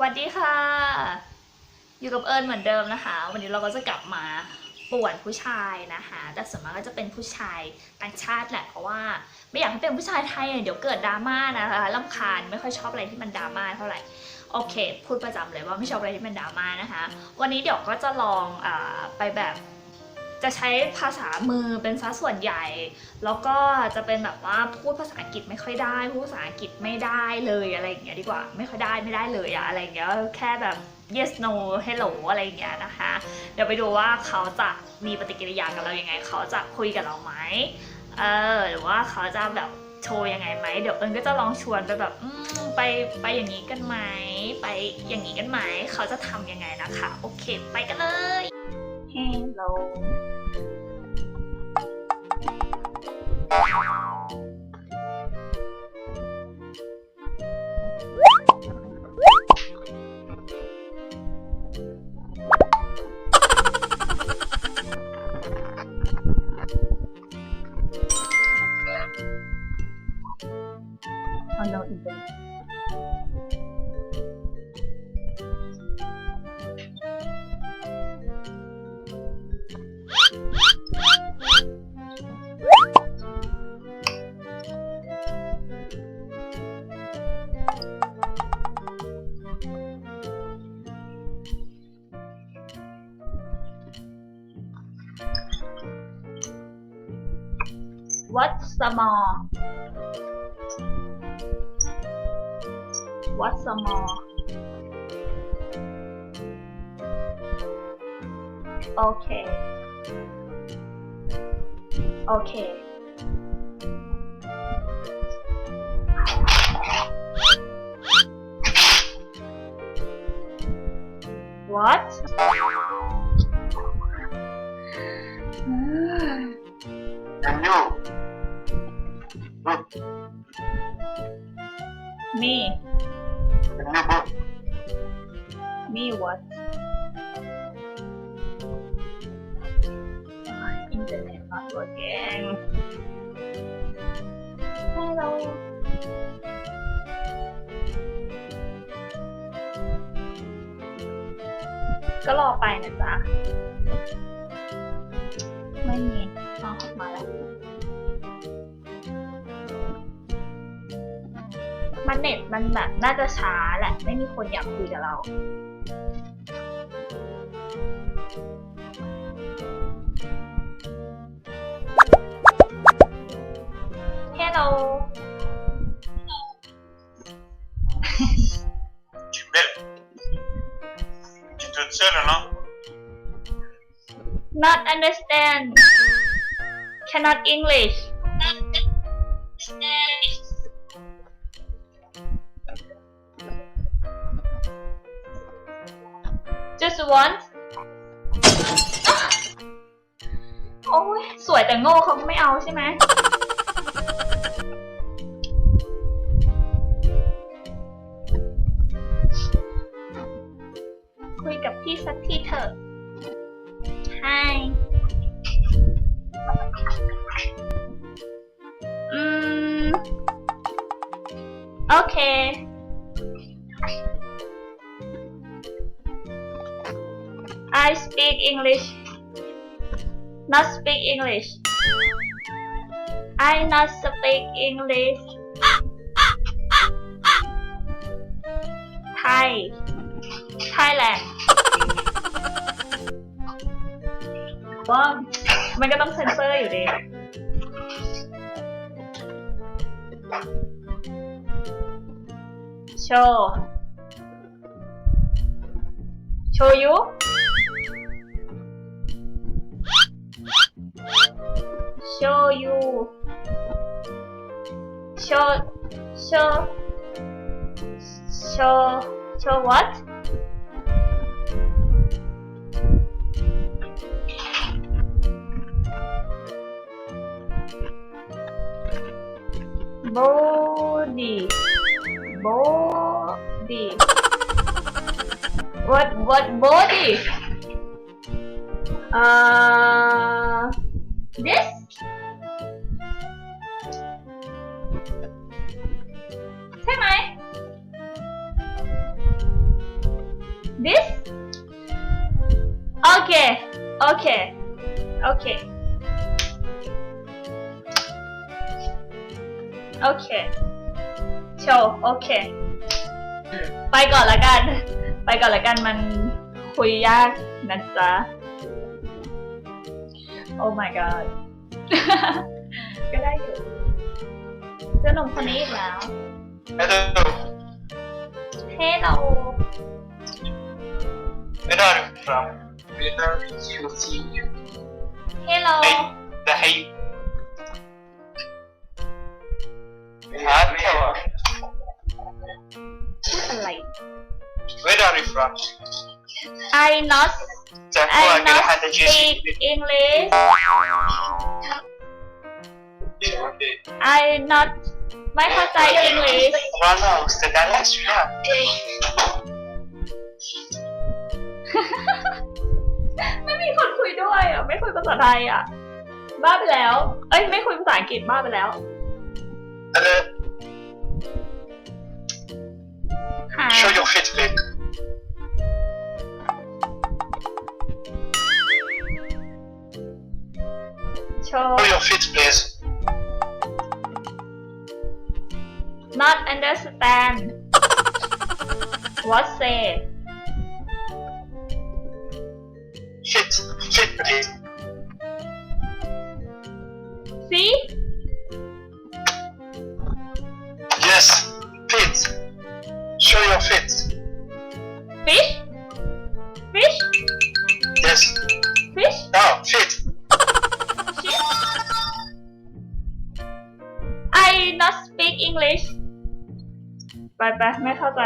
สวัสดีค่ะ อยู่กับเอิญเหมือนเดิมนะคะ วันนี้เราก็จะกลับมาป่วนผู้ชายนะคะ แต่ส่วนมากก็จะเป็นผู้ชายต่างชาติแหละ เพราะว่าไม่อยากให้เป็นผู้ชายไทยเนี่ยเดี๋ยวเกิดดราม่านะคะลำคาญไม่ค่อยชอบอะไรที่มันดราม่าเท่าไหร่ โอเค พูดประจำเลยว่าไม่ชอบอะไรที่มันดราม่านะคะ วันนี้เดี๋ยวก็จะลองอไปแบบ จะใช้ภาษามือเป็นซะส่วนใหญ่ แล้วก็จะเป็นแบบว่าพูดภาษาอังกฤษไม่ค่อยได้พูดภาษาอังกฤษไม่ได้เลยอะไรอย่างเงี้ยดีกว่าไม่ค่อยได้ไม่ได้เลยอะอะไรอย่างเงี้ยแค่แบบ yes no hello อะไรอย่างเงี้ยนะคะ เดี๋ยวไปดูว่าเขาจะมีปฏิกิริยากับเรายังไง เขาจะคุยกับเราไหมเออหรือว่าเขาจะแบบโชว์ยังไงไหมเดี๋ยวเอิญก็จะลองชวนไปแบบไปไปอย่างนี้กันไหมไปอย่างนี้กันไหมเขาจะทำยังไงนะคะ โอเค ไปกันเลย hello on no event. some more What's some uh, more uh, Okay Okay What? Me. and you both. Me what? My internet not working. Hello. ก็รอไปนะจ๊ะ ไม่มีอ๋อมาแล้ว มันเน็ตมันแบบน่าจะช้าแหละ ไม่มีคนอยากคุยกับเรา Hello Şimdi istituzione, no? not understand cannot English just want โอ้ยสวยแต่โง่เขาก็ไม่เอาใช่ไหม คุยกับพี่สักทีเถอะ Hi อืม โอเค I speak English not speak English I not speak English Thai Thailand ว่ามันก็ต้องเซ็นเซอร์อยู่ดี โชว์ show you. Show show show show what? Body. Body. What what body? Uh this okay okay okay okay show okay ไปก่อนละกัน ไปก่อนละกันมันคุยยากนะจ๊ะ Oh my god ก็ได้อยู่เจ้าหนุ่มคนนี้อีกแล้ว Hello. Hello Where are you from? Where are you senior? Hello. Hey, the hey. Where are you from? I not. I not speak English. I not. My husband English. No, no, it's the dance. Yeah. ไม่มีคนคุยด้วยอะ ไม่คุยภาษาไทยอะ บ้าไปแล้ว เอ้ย ไม่คุยภาษาอังกฤษบ้าไปแล้ว Hello. หา Show your feet, please. โชว์ Show your feet, please. not understand what say Feet, feet, please. see Yes, feet. Show your feet. fish fish Yes. fish Now, feet. shit I not speak English ไปไปไม่เข้าใจ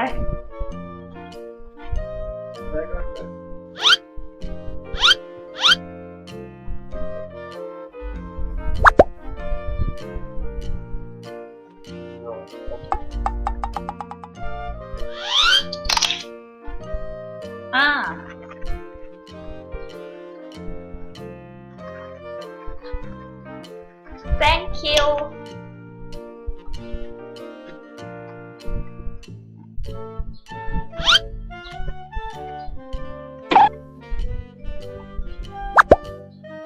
Thank you.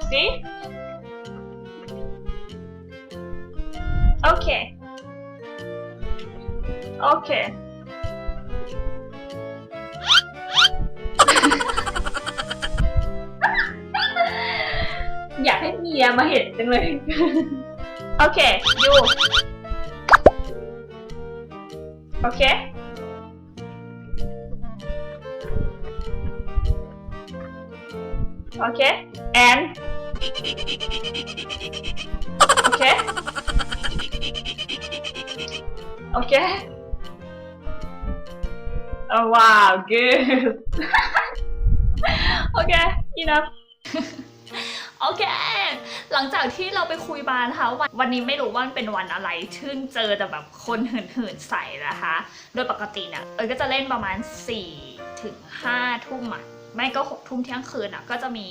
See? Okay. Okay. อยากให้เมียมาเห็นจังเลย โอเคดูโอเค โอเค and โอเค โอเค oh wow good โอเค enough โอเค หลังจากที่เราไปคุยมานะคะวันวันนี้ไม่รู้ว่ามันเป็นวันอะไรซึ่งเจอแต่แบบคนเหินๆใส่นะคะ โดยปกติเนี่ยเอยก็จะเล่นประมาณ4ถึง5ทุ่มอะไม่ก็6ทุ่มเที่ยงคืนอะก็จะมี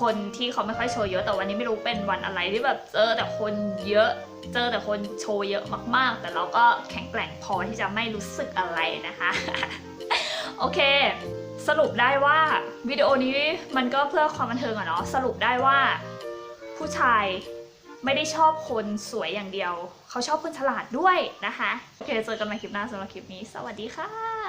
คนที่เขาไม่ค่อยโชว์เยอะแต่วันนี้ไม่รู้เป็นวันอะไรที่แบบเจอแต่คนเยอะ เจอแต่คนโชว์เยอะมากๆ แต่เราก็แข็งแกร่งพอที่จะไม่รู้สึกอะไรนะคะ โอเค สรุปได้ว่าวิดีโอนี้มันก็เพื่อความบันเทิงอะเนาะสรุปได้ว่า ผู้ชายไม่ได้ชอบคนสวยอย่างเดียว เขาชอบคนฉลาดด้วยนะคะ โอเคเจอกันใหม่คลิปหน้าสำหรับคลิปนี้ สวัสดีค่ะ